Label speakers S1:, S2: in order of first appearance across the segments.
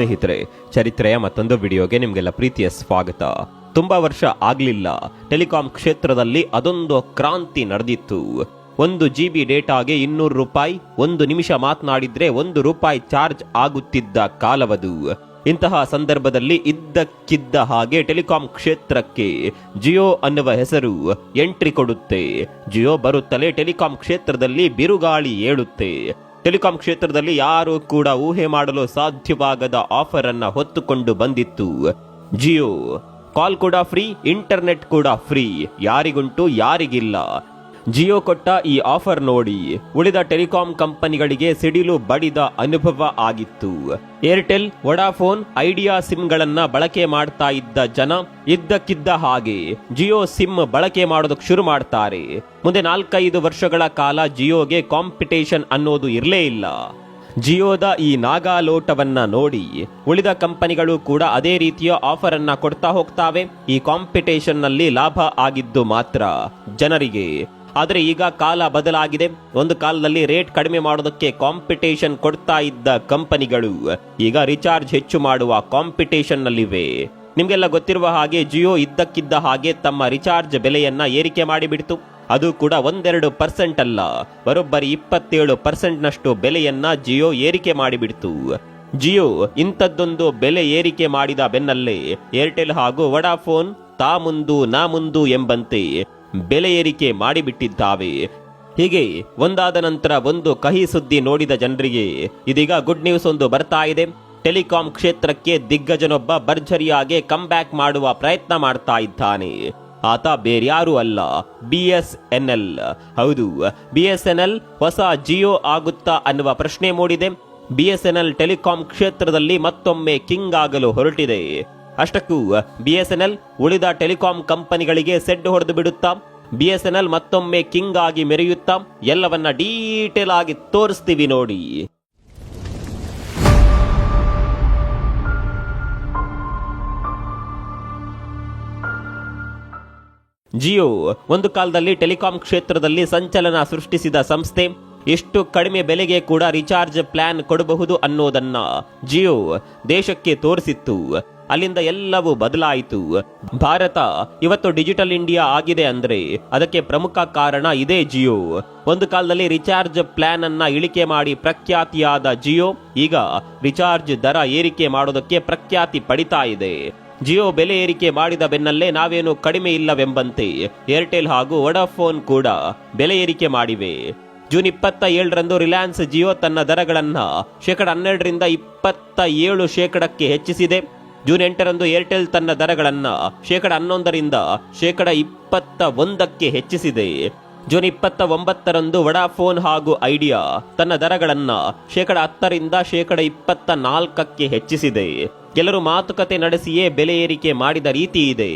S1: ಸ್ನೇಹಿತರೆ, ಚರಿತ್ರೆಯ ಮತ್ತೊಂದು ವಿಡಿಯೋಗೆ ನಿಮಗೆಲ್ಲ ಪ್ರೀತಿಯ ಸ್ವಾಗತ. ತುಂಬಾ ವರ್ಷ ಆಗ್ಲಿಲ್ಲ. ಟೆಲಿಕಾಂ ಕ್ಷೇತ್ರದಲ್ಲಿ ಅದೊಂದು ಕ್ರಾಂತಿ ನಡೆದಿತ್ತು. ಒಂದು ಜಿ ಬಿ ಡೇಟಾಗೆ ಇನ್ನೂರು ರೂಪಾಯಿ, ಒಂದು ನಿಮಿಷ ಮಾತನಾಡಿದ್ರೆ ಒಂದು ರೂಪಾಯಿ ಚಾರ್ಜ್ ಆಗುತ್ತಿದ್ದ ಕಾಲವದು. ಇಂತಹ ಸಂದರ್ಭದಲ್ಲಿ ಇದ್ದಕ್ಕಿದ್ದ ಹಾಗೆ ಟೆಲಿಕಾಂ ಕ್ಷೇತ್ರಕ್ಕೆ ಜಿಯೋ ಅನ್ನುವ ಹೆಸರು ಎಂಟ್ರಿ ಕೊಡುತ್ತೆ. ಜಿಯೋ ಬರುತ್ತಲೇ ಟೆಲಿಕಾಂ ಕ್ಷೇತ್ರದಲ್ಲಿ ಬಿರುಗಾಳಿ ಏಳುತ್ತೆ. ಟೆಲಿಕಾಂ ಕ್ಷೇತ್ರದಲ್ಲಿ ಯಾರು ಕೂಡ ಊಹೆ ಮಾಡಲು ಸಾಧ್ಯವಾಗದ ಆಫರ್ ಅನ್ನ ಹೊತ್ತುಕೊಂಡು ಬಂದಿತ್ತು. ಜಿಯೋ, ಕಾಲ್ ಕೂಡ ಫ್ರೀ ಇಂಟರ್ನೆಟ್ ಕೂಡ ಫ್ರೀ. ಯಾರಿಗುಂಟು ಯಾರಿಗಿಲ್ಲ. ಜಿಯೋ ಕೊಟ್ಟ ಈ ಆಫರ್ ನೋಡಿ. ಉಳಿದ ಟೆಲಿಕಾಂ ಕಂಪನಿಗಳಿಗೆ ಸಿಡಿಲು ಬಡಿದ ಅನುಭವ ಆಗಿತ್ತು. ಏರ್ಟೆಲ್, ವೊಡಾಫೋನ್, ಐಡಿಯಾ ಸಿಮ್ಗಳನ್ನ ಬಳಕೆ ಮಾಡ್ತಾ ಇದ್ದ ಜನ ಇದ್ದಕ್ಕಿದ್ದ ಹಾಗೆ ಜಿಯೋ ಸಿಮ್ ಬಳಕೆ ಮಾಡೋದಕ್ಕೆ ಶುರು ಮಾಡ್ತಾರೆ. ಮುಂದೆ ನಾಲ್ಕೈದು ವರ್ಷಗಳ ಕಾಲ ಜಿಯೋಗೆ ಕಾಂಪಿಟೇಷನ್ ಅನ್ನೋದು ಇರಲೇ ಇಲ್ಲ. ಜಿಯೋದ ಈ ನಾಗಾಲೋಟವನ್ನ ನೋಡಿ ಉಳಿದ ಕಂಪನಿಗಳು ಕೂಡ ಅದೇ ರೀತಿಯ ಆಫರ್ ಅನ್ನ ಕೊಡ್ತಾ ಹೋಗ್ತಾವೆ. ಈ ಕಾಂಪಿಟೇಷನ್ನಲ್ಲಿ ಲಾಭ ಆಗಿದ್ದು ಮಾತ್ರ ಜನರಿಗೆ ಆದರೆ ಈಗ ಕಾಲ ಬದಲಾಗಿದೆ. ಒಂದು ಕಾಲದಲ್ಲಿ ರೇಟ್ ಕಡಿಮೆ ಮಾಡೋದಕ್ಕೆ ಕಾಂಪಿಟೇಷನ್ ಕೊಡ್ತಾ ಇದ್ದ ಕಂಪನಿಗಳು. ಈಗ ರಿಚಾರ್ಜ್ ಹೆಚ್ಚು ಮಾಡುವ ಕಾಂಪಿಟೇಷನ್ನಲ್ಲಿವೆ. ನಲ್ಲಿವೆ ನಿಮ್ಗೆಲ್ಲ ಗೊತ್ತಿರುವ ಹಾಗೆ ಜಿಯೋ ಇದ್ದಕ್ಕಿದ್ದ ಹಾಗೆ ತಮ್ಮ ರಿಚಾರ್ಜ್ ಬೆಲೆಯನ್ನ ಏರಿಕೆ ಮಾಡಿಬಿಡ್ತು. ಅದು ಕೂಡ ಒಂದೆರಡು ಪರ್ಸೆಂಟ್ ಅಲ್ಲ, ಬರೋಬ್ಬರಿ ಇಪ್ಪತ್ತೇಳು ಪರ್ಸೆಂಟ್ ನಷ್ಟು ಬೆಲೆಯನ್ನ ಜಿಯೋ ಏರಿಕೆ ಮಾಡಿಬಿಡ್ತು. ಜಿಯೋ ಇಂಥದ್ದೊಂದು ಬೆಲೆ ಏರಿಕೆ ಮಾಡಿದ ಬೆನ್ನಲ್ಲೇ ಏರ್ಟೆಲ್ ಹಾಗೂ ವಡಾಫೋನ್ ತಾ ಮುಂದು ನಾ ಮುಂದು ಎಂಬಂತೆ ಬೆಲೆ ಏರಿಕೆ ಮಾಡಿಬಿಟ್ಟಿದ್ದಾವೆ. ಹೀಗೆ ಒಂದಾದ ನಂತರ ಒಂದು ಕಹಿ ಸುದ್ದಿ ನೋಡಿದ ಜನರಿಗೆ, ಇದೀಗ ಗುಡ್ ನ್ಯೂಸ್ ಒಂದು ಬರ್ತಾ ಇದೆ. ಟೆಲಿಕಾಂ ಕ್ಷೇತ್ರಕ್ಕೆ ದಿಗ್ಗಜನೊಬ್ಬ ಭರ್ಜರಿಯಾಗಿ ಬ್ಯಾಕ್ ಮಾಡುವ ಪ್ರಯತ್ನ ಮಾಡ್ತಾ ಇದ್ದಾನೆ. ಆತ ಬೇರ್ಯಾರೂ ಅಲ್ಲ, ಬಿ ಎಸ್ ಎನ್ ಎಲ್. ಹೌದು, ಬಿ ಎಸ್ ಎನ್ ಎಲ್ ಹೊಸ ಜಿಯೋ ಆಗುತ್ತಾ ಅನ್ನುವ ಪ್ರಶ್ನೆ ಮೂಡಿದೆ. B S N L telecom ಕ್ಷೇತ್ರದಲ್ಲಿ ಮತ್ತೊಮ್ಮೆ ಕಿಂಗ್ ಆಗಲು ಹೊರಟಿದೆ. ಅಷ್ಟಕ್ಕೂ, ಬಿಎಸ್ಎನ್ಎಲ್ ಎಸ್ ಎನ್ ಎಲ್ ಉಳಿದ ಟೆಲಿಕಾಂ ಕಂಪನಿಗಳಿಗೆ ಸೆಡ್ ಹೊಡೆದು ಬಿಡುತ್ತಾ. ಬಿಎಸ್ಎನ್ಎಲ್ ಎಸ್ ಎನ್ ಎಲ್ ಮತ್ತೊಮ್ಮೆ ಕಿಂಗ್ ಆಗಿ ಮೆರೆಯುತ್ತಾ. ಎಲ್ಲವನ್ನ ಡೀಟೇಲ್ ಆಗಿ ತೋರಿಸ್ತೀವಿ ನೋಡಿ. ಜಿಯೋ, ಒಂದು ಕಾಲದಲ್ಲಿ ಟೆಲಿಕಾಂ ಕ್ಷೇತ್ರದಲ್ಲಿ ಸಂಚಲನ ಸೃಷ್ಟಿಸಿದ ಸಂಸ್ಥೆ. ಎಷ್ಟು ಕಡಿಮೆ ಬೆಲೆಗೆ ಕೂಡ ರಿಚಾರ್ಜ್ ಪ್ಲಾನ್ ಕೊಡಬಹುದು ಅನ್ನೋದನ್ನ ಜಿಯೋ ದೇಶಕ್ಕೆ ತೋರಿಸಿತ್ತು. ಅಲ್ಲಿಂದ ಎಲ್ಲವೂ ಬದಲಾಯಿತು. ಭಾರತ ಇವತ್ತು ಡಿಜಿಟಲ್ ಇಂಡಿಯಾ ಆಗಿದೆ ಅಂದ್ರೆ ಅದಕ್ಕೆ ಪ್ರಮುಖ ಕಾರಣ ಇದೇ ಜಿಯೋ. ಒಂದು ಕಾಲದಲ್ಲಿ ರಿಚಾರ್ಜ್ ಪ್ಲಾನ್ ಅನ್ನ ಇಳಿಕೆ ಮಾಡಿ ಪ್ರಖ್ಯಾತಿಯಾದ ಜಿಯೋ, ಈಗ ರಿಚಾರ್ಜ್ ದರ ಏರಿಕೆ ಮಾಡೋದಕ್ಕೆ ಪ್ರಖ್ಯಾತಿ ಪಡಿತಾ ಇದೆ. ಜಿಯೋ ಬೆಲೆ ಏರಿಕೆ ಮಾಡಿದ ಬೆನ್ನಲ್ಲೇ ನಾವೇನು ಕಡಿಮೆ ಇಲ್ಲವೆಂಬಂತೆ ಏರ್ಟೆಲ್ ಹಾಗೂ ವಡಾಫೋನ್ ಕೂಡ ಬೆಲೆ ಏರಿಕೆ ಮಾಡಿವೆ. ಜೂನ್ ಇಪ್ಪತ್ತ ಏಳರಂದು ರಿಲಯನ್ಸ್ ಜಿಯೋ ತನ್ನ ದರಗಳನ್ನ ಶೇಕಡ ಹನ್ನೆರಡರಿಂದ ಇಪ್ಪತ್ತ ಏಳು ಶೇಕಡಕ್ಕೆ ಹೆಚ್ಚಿಸಿದೆ. ಜೂನ್ ಎಂಟರಂದು ಏರ್ಟೆಲ್ ತನ್ನ ದರಗಳನ್ನು ಶೇಕಡ ಹನ್ನೊಂದರಿಂದ ಶೇಕಡ ಇಪ್ಪತ್ತ ಒಂದಕ್ಕೆ ಹೆಚ್ಚಿಸಿದೆ. ಜೂನ್ ಇಪ್ಪತ್ತ ಒಂಬತ್ತರಂದು ವಡಾಫೋನ್ ಹಾಗೂ ಐಡಿಯಾ ತನ್ನ ದರಗಳನ್ನು ಶೇಕಡ ಹತ್ತರಿಂದ ಶೇಕಡ ಇಪ್ಪತ್ತ ನಾಲ್ಕಕ್ಕೆ ಹೆಚ್ಚಿಸಿದೆ. ಕೆಲವರು ಮಾತುಕತೆ ನಡೆಸಿಯೇ ಬೆಲೆ ಏರಿಕೆ ಮಾಡಿದ ರೀತಿ ಇದೆ.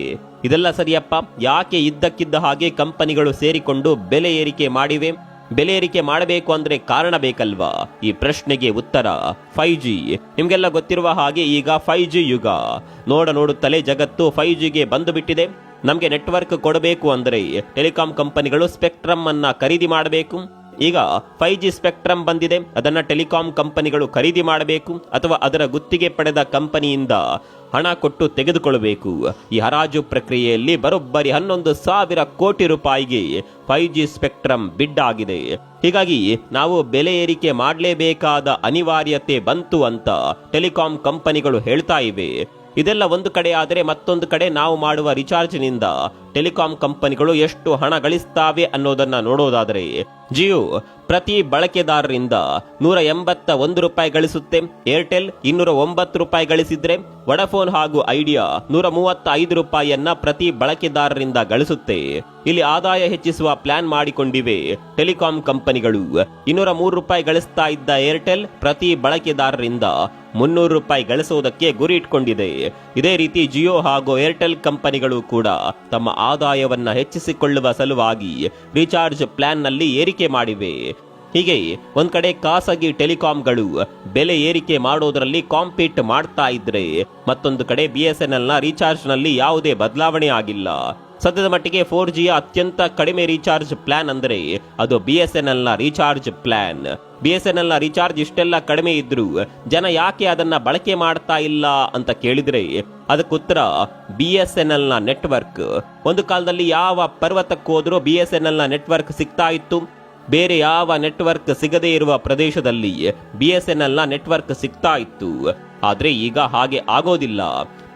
S1: ಇದೆಲ್ಲ ಸರಿಯಪ್ಪ, ಯಾಕೆ ಇದ್ದಕ್ಕಿದ್ದ ಹಾಗೆ ಕಂಪನಿಗಳು ಸೇರಿಕೊಂಡು ಬೆಲೆ ಏರಿಕೆ ಮಾಡಿವೆ? ಬೆಲೆ ಏರಿಕೆ ಮಾಡಬೇಕು ಅಂದ್ರೆ ಕಾರಣ ಬೇಕಲ್ವಾ? ಈ ಪ್ರಶ್ನೆಗೆ ಉತ್ತರ, ಫೈವ್ ಜಿ. ನಿಮ್ಗೆಲ್ಲ ಗೊತ್ತಿರುವ ಹಾಗೆ ಈಗ ಫೈವ್ ಜಿ ಯುಗ. ನೋಡ ನೋಡುತ್ತಲೇ ಜಗತ್ತು ಫೈವ್ ಜಿಗೆ ಬಂದು ಬಿಟ್ಟಿದೆ. ನಮಗೆ ನೆಟ್ವರ್ಕ್ ಕೊಡಬೇಕು ಅಂದರೆ ಟೆಲಿಕಾಂ ಕಂಪನಿಗಳು ಸ್ಪೆಕ್ಟ್ರಮ್ ಅನ್ನ ಖರೀದಿ ಮಾಡಬೇಕು. ಈಗ ಫೈವ್ ಜಿ ಸ್ಪೆಕ್ಟ್ರಮ್ ಬಂದಿದೆ. ಅದನ್ನು ಟೆಲಿಕಾಂ ಕಂಪನಿಗಳು ಖರೀದಿ ಮಾಡಬೇಕು ಅಥವಾ ಅದರ ಗುತ್ತಿಗೆ ಪಡೆದ ಕಂಪನಿಯಿಂದ ಹಣ ಕೊಟ್ಟು ತೆಗೆದುಕೊಳ್ಳಬೇಕು. ಈ ಹರಾಜು ಪ್ರಕ್ರಿಯೆಯಲ್ಲಿ ಬರೋಬ್ಬರಿ ಹನ್ನೊಂದು ಸಾವಿರ ಕೋಟಿ ರೂಪಾಯಿಗೆ ಫೈವ್ ಜಿ ಸ್ಪೆಕ್ಟ್ರಮ್ ಬಿಡ್ ಆಗಿದೆ. ಹೀಗಾಗಿ ನಾವು ಬೆಲೆ ಏರಿಕೆ ಮಾಡಲೇಬೇಕಾದ ಅನಿವಾರ್ಯತೆ ಬಂತು ಅಂತ ಟೆಲಿಕಾಂ ಕಂಪನಿಗಳು ಹೇಳ್ತಾ ಇವೆ. ಇದೆಲ್ಲ ಒಂದು ಕಡೆ ಆದರೆ ಮತ್ತೊಂದು ಕಡೆ ನಾವು ಮಾಡುವ ರಿಚಾರ್ಜ್ನಿಂದ ಟೆಲಿಕಾಂ ಕಂಪನಿಗಳು ಎಷ್ಟು ಹಣ ಗಳಿಸ್ತಾವೆ ಅನ್ನೋದನ್ನ ನೋಡೋದಾದರೆ ಜಿಯೋ ಪ್ರತಿ ಬಳಕೆದಾರರಿಂದ ನೂರ ಎಂಬತ್ತ ಒಂದು ರೂಪಾಯಿ ಗಳಿಸುತ್ತೆ. ಏರ್ಟೆಲ್ ಇನ್ನೂರ ಒಂಬತ್ತು ರೂಪಾಯಿ ಗಳಿಸಿದ್ರೆ ವಡಫೋನ್ ಹಾಗೂ ಐಡಿಯಾ ನೂರ ಮೂವತ್ತ ಐದು ರೂಪಾಯಿಯನ್ನ ಪ್ರತಿ ಬಳಕೆದಾರರಿಂದ ಗಳಿಸುತ್ತೆ. ಇಲ್ಲಿ ಆದಾಯ ಹೆಚ್ಚಿಸುವ ಪ್ಲಾನ್ ಮಾಡಿಕೊಂಡಿವೆ ಟೆಲಿಕಾಂ ಕಂಪನಿಗಳು. ಇನ್ನೂರ ಮೂರು ರೂಪಾಯಿ ಗಳಿಸ್ತಾ ಇದ್ದ ಏರ್ಟೆಲ್ ಪ್ರತಿ ಬಳಕೆದಾರರಿಂದ ಮುನ್ನೂರು ರೂಪಾಯಿ ಗಳಿಸುವುದಕ್ಕೆ ಗುರಿ ಇಟ್ಕೊಂಡಿದೆ. ಇದೇ ರೀತಿ ಜಿಯೋ ಹಾಗೂ ಏರ್ಟೆಲ್ ಕಂಪನಿಗಳು ಕೂಡ ತಮ್ಮ ಆದಾಯವನ್ನ ಹೆಚ್ಚಿಸಿಕೊಳ್ಳುವ ಸಲುವಾಗಿ ರಿಚಾರ್ಜ್ ಪ್ಲಾನ್ನಲ್ಲಿ ಏರಿಕೆ ಮಾಡಿವೆ. ಹೀಗೆ ಒಂದ್ ಕಡೆ ಖಾಸಗಿ ಟೆಲಿಕಾಂಗಳು ಬೆಲೆ ಏರಿಕೆ ಮಾಡೋದ್ರಲ್ಲಿ ಕಾಂಪೀಟ್ ಮಾಡ್ತಾ ಇದ್ರೆ, ಮತ್ತೊಂದು ಕಡೆ ಬಿ ಎಸ್ ಎನ್ ಎಲ್ನ ರೀಚಾರ್ಜ್ನಲ್ಲಿ ಯಾವುದೇ ಬದಲಾವಣೆ ಆಗಿಲ್ಲ. ಸದ್ಯದ ಮಟ್ಟಿಗೆ ಫೋರ್ ಜಿಯ ಅತ್ಯಂತ ಕಡಿಮೆ ರೀಚಾರ್ಜ್ ಪ್ಲಾನ್ ಅಂದ್ರೆ ಅದು B S N ಎಲ್ನ recharge plan. B S N ಎಲ್ನ recharge ಇಷ್ಟೆಲ್ಲ ಕಡಿಮೆ ಇದ್ರೂ ಜನ ಯಾಕೆ ಅದನ್ನ ಬಳಕೆ ಮಾಡ್ತಾ ಇಲ್ಲ ಅಂತ ಕೇಳಿದ್ರೆ ಅದಕ್ಕುತ್ತರ ಬಿ ಎಸ್ ಎನ್ ಎಲ್ನ ನೆಟ್ವರ್ಕ್ ಒಂದು ಕಾಲದಲ್ಲಿ ಯಾವ ಪರ್ವತಕ್ಕೆ ಹೋದ್ರೂ ಬಿ ಎಸ್ ಎನ್ ಎಲ್ನ ನೆಟ್ವರ್ಕ್ ಸಿಗ್ತಾ ಇತ್ತು. ಬೇರೆ ಯಾವ ನೆಟ್ವರ್ಕ್ ಸಿಗದೇ ಇರುವ ಪ್ರದೇಶದಲ್ಲಿ ಬಿ ಎಸ್ ಎನ್ ಎಲ್ನ ನೆಟ್ವರ್ಕ್ ಸಿಗ್ತಾ ಇತ್ತು. ಆದರೆ ಈಗ ಹಾಗೆ ಆಗೋದಿಲ್ಲ.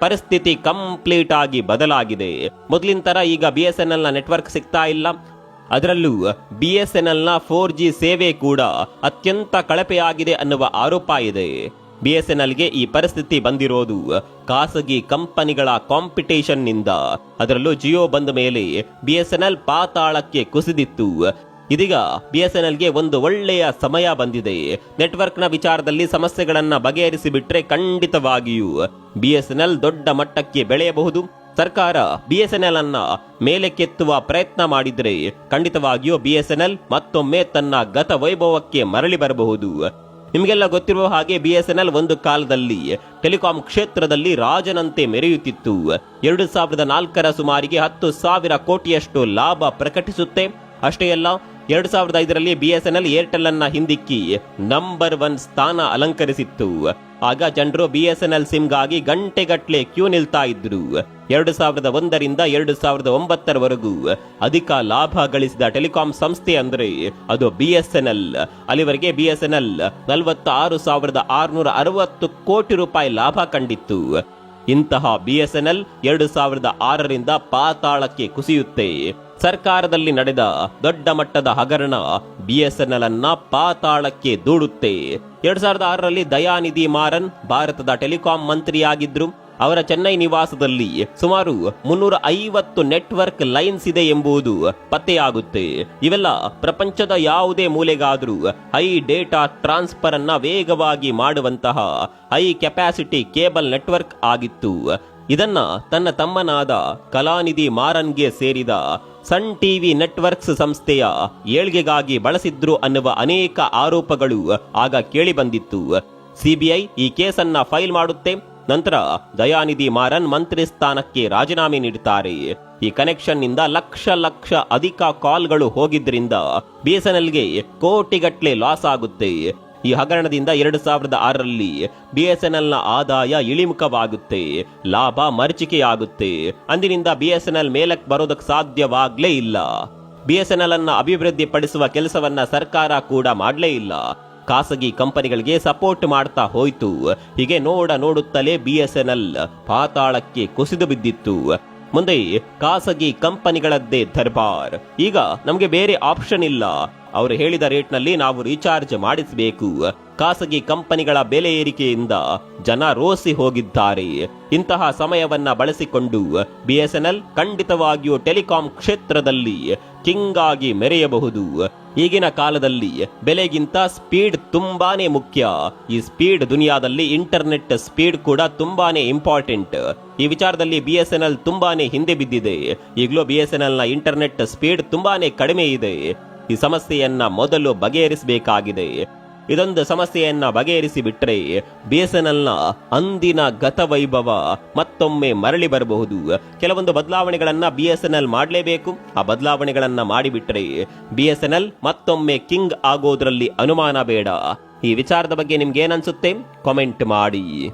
S1: ಪರಿಸ್ಥಿತಿ ಕಂಪ್ಲೀಟ್ ಆಗಿ ಬದಲಾಗಿದೆ. ಮೊದಲಿನ ತರ ಈಗ ಬಿ ಎಸ್ ಎನ್ ಎಲ್ನ ನೆಟ್ವರ್ಕ್ ಸಿಗ್ತಾ ಇಲ್ಲ. ಅದರಲ್ಲೂ ಬಿ ಎಸ್ ಎನ್ ಎಲ್ನ ಫೋರ್ ಜಿ ಸೇವೆ ಕೂಡ ಅತ್ಯಂತ ಕಳಪೆಯಾಗಿದೆ ಅನ್ನುವ ಆರೋಪ ಇದೆ. ಬಿ ಎಸ್ ಎನ್ ಎಲ್ಗೆ ಈ ಪರಿಸ್ಥಿತಿ ಬಂದಿರೋದು ಖಾಸಗಿ ಕಂಪನಿಗಳ ಕಾಂಪಿಟೇಷನ್ನಿಂದ ಅದರಲ್ಲೂ ಜಿಯೋ ಬಂದ ಮೇಲೆ ಬಿ ಎಸ್ ಎನ್ ಎಲ್ ಪಾತಾಳಕ್ಕೆ ಕುಸಿದಿತ್ತು. ಇದೀಗ ಬಿ ಎಸ್ ಎನ್ ಎಲ್ಗೆ ಒಂದು ಒಳ್ಳೆಯ ಸಮಯ ಬಂದಿದೆ. ನೆಟ್ವರ್ಕ್ನ ವಿಚಾರದಲ್ಲಿ ಸಮಸ್ಯೆಗಳನ್ನು ಬಗೆಹರಿಸಿ ಬಿಟ್ರೆ ಖಂಡಿತವಾಗಿಯೂ ಬಿ ಎಸ್ ಎನ್ ಎಲ್ ದೊಡ್ಡ ಮಟ್ಟಕ್ಕೆ ಬೆಳೆಯಬಹುದು. ಸರ್ಕಾರ ಬಿ ಎಸ್ ಎನ್ ಎಲ್ ಅನ್ನ ಮೇಲೆ ಕೆತ್ತುವ ಪ್ರಯತ್ನ ಮಾಡಿದರೆ ಖಂಡಿತವಾಗಿಯೂ ಬಿ ಎಸ್ ಎನ್ ಎಲ್ ಮತ್ತೊಮ್ಮೆ ತನ್ನ ಗತ ವೈಭವಕ್ಕೆ ಮರಳಿ ಬರಬಹುದು. ನಿಮಗೆಲ್ಲ ಗೊತ್ತಿರುವ ಹಾಗೆ ಬಿ ಎಸ್ ಎನ್ ಎಲ್ ಒಂದು ಕಾಲದಲ್ಲಿ ಟೆಲಿಕಾಂ ಕ್ಷೇತ್ರದಲ್ಲಿ ರಾಜನಂತೆ ಮೆರೆಯುತ್ತಿತ್ತು. ಎರಡು ಸಾವಿರದ ನಾಲ್ಕರ ಸುಮಾರಿಗೆ ಹತ್ತು ಸಾವಿರ ಕೋಟಿಯಷ್ಟು ಲಾಭ ಪ್ರಕಟಿಸುತ್ತೆ. ಅಷ್ಟೇ ಅಲ್ಲ ಎರಡು ಸಾವಿರದ ಐದರಲ್ಲಿ ಬಿ ಏರ್ಟೆಲ್ ಅನ್ನ ಹಿಂದಿಕ್ಕಿ ನಂಬರ್ ಒನ್ ಸ್ಥಾನ ಅಲಂಕರಿಸಿತ್ತು. ಆಗ ಜನರು ಬಿ ಎಸ್ ಎನ್ ಎಲ್ ಸಿಮ್ಗಾಗಿ ಗಂಟೆಗಟ್ಲೆ ಕ್ಯೂ ನಿಲ್ತಾ ಇದ್ರು. ಎರಡು ಸಾವಿರದ ಒಂದರಿಂದ ಎರಡು ಸಾವಿರದ ಒಂಬತ್ತರವರೆಗೂ ಅಧಿಕ ಲಾಭ ಗಳಿಸಿದ ಟೆಲಿಕಾಂ ಸಂಸ್ಥೆ ಅಂದ್ರೆ ಅದು ಬಿ ಎಸ್ ಎನ್ ಎಲ್ ಅಲ್ಲಿವರೆಗೆ ಬಿ ಎಸ್ ನಲವತ್ತಾರು ಸಾವಿರದ ಆರುನೂರ ಅರವತ್ತು ಕೋಟಿ ರೂಪಾಯಿ ಲಾಭ ಕಂಡಿತ್ತು. ಇಂತಹ ಬಿ ಎಸ್ ಎನ್ ಎರಡು ಸಾವಿರದ ಆರರಿಂದ ಪಾತಾಳಕ್ಕೆ ಕುಸಿಯುತ್ತೆ. ಸರ್ಕಾರದಲ್ಲಿ ನಡೆದ ದೊಡ್ಡ ಮಟ್ಟದ ಹಗರಣ ಬಿಎಸ್ಎನ್ಎಲ್ ಎಸ್ ಎನ್ ಎಲ್ ಅನ್ನ ಪಾತಾಳಕ್ಕೆ ದೂಡುತ್ತೆ. ಎರಡ್ ಸಾವಿರದ ಆರರಲ್ಲಿ ದಯಾನಿಧಿ ಮಾರನ್ ಭಾರತದ ಟೆಲಿಕಾಂ ಮಂತ್ರಿಯಾಗಿದ್ರು. ಅವರ ಚೆನ್ನೈ ನಿವಾಸದಲ್ಲಿ ಸುಮಾರು ಮುನ್ನೂರ ಐವತ್ತು ನೆಟ್ವರ್ಕ್ ಲೈನ್ಸ್ ಇದೆ ಎಂಬುದು ಪತ್ತೆಯಾಗುತ್ತೆ. ಇವೆಲ್ಲ ಪ್ರಪಂಚದ ಯಾವುದೇ ಮೂಲೆಗಾದರೂ ಹೈ ಡೇಟಾ ಟ್ರಾನ್ಸ್ಫರ್ ಅನ್ನ ವೇಗವಾಗಿ ಮಾಡುವಂತಹ ಹೈ ಕೆಪಾಸಿಟಿ ಕೇಬಲ್ ನೆಟ್ವರ್ಕ್ ಆಗಿತ್ತು. ಇದನ್ನ ತನ್ನ ತಮ್ಮನಾದ ಕಲಾನಿಧಿ ಮಾರನ್ಗೆ ಸೇರಿದ ಸನ್ ಟಿವಿ ನೆಟ್ವರ್ಕ್ಸ್ ಸಂಸ್ಥೆಯ ಏಳ್ಗೆಗಾಗಿ ಬಳಸಿದ್ರು ಅನ್ನುವ ಅನೇಕ ಆರೋಪಗಳು ಆಗ ಕೇಳಿಬಂದಿತ್ತು. ಸಿಬಿಐ ಈ ಕೇಸನ್ನ ಫೈಲ್ ಮಾಡುತ್ತೆ. ನಂತರ ದಯಾನಿಧಿ ಮಾರನ್ ಮಂತ್ರಿ ಸ್ಥಾನಕ್ಕೆ ರಾಜೀನಾಮೆ ನೀಡುತ್ತಾರೆ. ಈ ಕನೆಕ್ಷನ್ನಿಂದ ಲಕ್ಷ ಲಕ್ಷ ಅಧಿಕ ಕಾಲ್ಗಳು ಹೋಗಿದ್ರಿಂದ ಬಿಎಸ್ಎನ್ಎಲ್ಗೆ ಕೋಟಿಗಟ್ಲೆ ಲಾಸ್ ಆಗುತ್ತೆ. ಈ ಹಗರಣದಿಂದ ಎರಡು ಸಾವಿರದ ಆರರಲ್ಲಿ ಬಿಎಸ್ಎನ್ಎಲ್ನ ಆದಾಯ ಇಳಿಮುಖವಾಗುತ್ತೆ. ಲಾಭ ಮರಿಚಿಕೆಯಾಗುತ್ತೆ. ಅಂದಿನಿಂದ ಬಿಎಸ್ಎನ್ಎಲ್ ಮೇಲಕ್ಕೆ ಬರೋದಕ್ಕೆ ಸಾಧ್ಯವಾಗ್ಲೇ ಇಲ್ಲ. ಬಿಎಸ್ಎನ್ಎಲ್ ಅನ್ನ ಅಭಿವೃದ್ಧಿ ಪಡಿಸುವ ಕೆಲಸವನ್ನ ಸರ್ಕಾರ ಕೂಡ ಮಾಡಲೇ ಇಲ್ಲ. ಖಾಸಗಿ ಕಂಪನಿಗಳಿಗೆ ಸಪೋರ್ಟ್ ಮಾಡ್ತಾ ಹೋಯ್ತು. ಹೀಗೆ ನೋಡ ನೋಡುತ್ತಲೇ ಬಿಎಸ್ಎನ್ಎಲ್ ಪಾತಾಳಕ್ಕೆ ಕುಸಿದು ಬಿದ್ದಿತ್ತು. ಮುಂದೆ ಖಾಸಗಿ ಕಂಪನಿಗಳದ್ದೇ ದರ್ಬಾರ್. ಈಗ ನಮಗೆ ಬೇರೆ ಆಪ್ಷನ್ ಇಲ್ಲ. ಅವರು ಹೇಳಿದ ರೇಟ್ನಲ್ಲಿ ನಾವು ರೀಚಾರ್ಜ್ ಮಾಡಿಸಬೇಕು. ಖಾಸಗಿ ಕಂಪನಿಗಳ ಬೆಲೆ ಏರಿಕೆಯಿಂದ ಜನ ರೋಸಿ ಹೋಗಿದ್ದಾರೆ. ಇಂತಹ ಸಮಯವನ್ನ ಬಳಸಿಕೊಂಡು ಬಿಎಸ್ಎನ್ಎಲ್ ಖಂಡಿತವಾಗಿಯೂ ಟೆಲಿಕಾಂ ಕ್ಷೇತ್ರದಲ್ಲಿ ಕಿಂಗ್ ಆಗಿ ಮೆರೆಯಬಹುದು. ಈಗಿನ ಕಾಲದಲ್ಲಿ ಬೆಲೆಗಿಂತ ಸ್ಪೀಡ್ ತುಂಬಾನೇ ಮುಖ್ಯ. ಈ ಸ್ಪೀಡ್ ದುನಿಯಾದಲ್ಲಿ ಇಂಟರ್ನೆಟ್ ಸ್ಪೀಡ್ ಕೂಡ ತುಂಬಾನೇ ಇಂಪಾರ್ಟೆಂಟ್. ಈ ವಿಚಾರದಲ್ಲಿ ಬಿ ಎಸ್ ಎನ್ ಎಲ್ ತುಂಬಾನೇ ಹಿಂದೆ ಬಿದ್ದಿದೆ. ಈಗಲೂ ಬಿ ನ ಇಂಟರ್ನೆಟ್ ಸ್ಪೀಡ್ ತುಂಬಾನೇ ಕಡಿಮೆ ಇದೆ. ಈ ಸಮಸ್ಯೆಯನ್ನ ಮೊದಲು ಬಗೆಹರಿಸಬೇಕಾಗಿದೆ. ಇದೊಂದು ಸಮಸ್ಯೆಯನ್ನ ಬಗೆಹರಿಸಿ ಬಿಟ್ರೆ ಬಿ ಎಸ್ ಎನ್ ಎಲ್ನ ಅಂದಿನ ಗತವೈಭವ ಮತ್ತೊಮ್ಮೆ ಮರಳಿ ಬರಬಹುದು. ಕೆಲವೊಂದು ಬದಲಾವಣೆಗಳನ್ನ ಬಿಎಸ್ಎನ್ಎಲ್ ಎಸ್ ಎನ್ ಎಲ್ ಮಾಡಲೇಬೇಕು. ಆ ಬದಲಾವಣೆಗಳನ್ನ ಮಾಡಿಬಿಟ್ರೆ ಬಿಎಸ್ಎನ್ಎಲ್ ಎಸ್ ಎನ್ ಎಲ್ ಮತ್ತೊಮ್ಮೆ ಕಿಂಗ್ ಆಗೋದ್ರಲ್ಲಿ ಅನುಮಾನ ಬೇಡ. ಈ ವಿಚಾರದ ಬಗ್ಗೆ ನಿಮ್ಗೆ ಏನನ್ಸುತ್ತೆ ಕಾಮೆಂಟ್ ಮಾಡಿ.